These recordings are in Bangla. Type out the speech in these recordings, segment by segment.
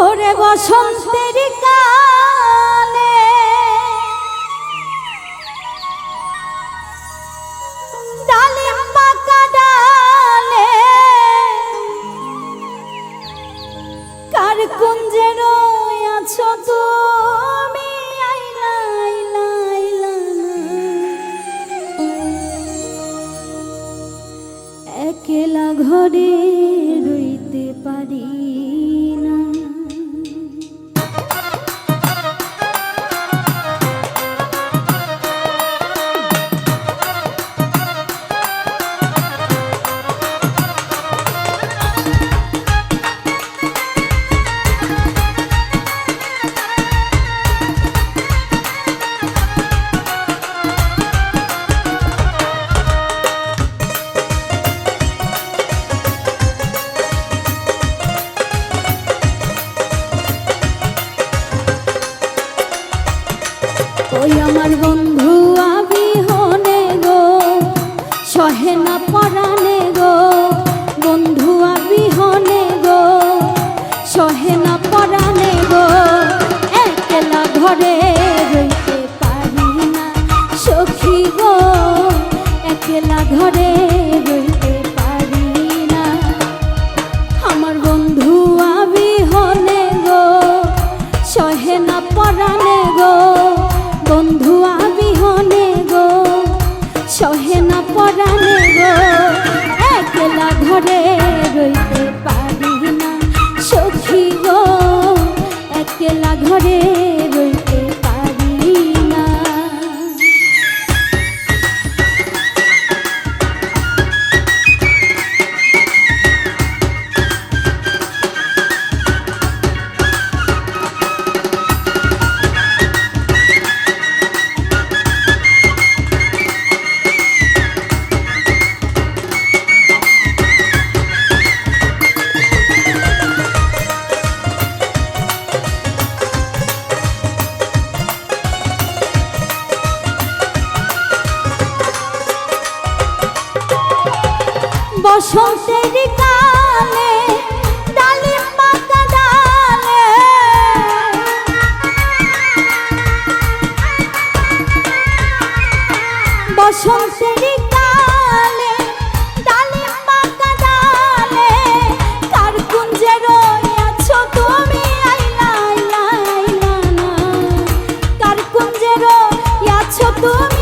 ওরে বসন্তের কালে। ডালিম পাকা ডালে কার কুঞ্জে আছো তুমি? আইলা ঘরে রইতে পারি। আমার বন্ধু আমি হনে গো, সহে না পরানে গো, একলা ঘরে রইতে পারি না সখী গো, একলা ঘরে বসন্তের কালে ডালিম পাতা ডালে। বসন্তের কালে ডালিম পাতা ডালে, কার কুঞ্জে রয়েছো তুমি? আইলা আইলা আইলা না কার কুঞ্জে তুমি?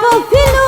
profilo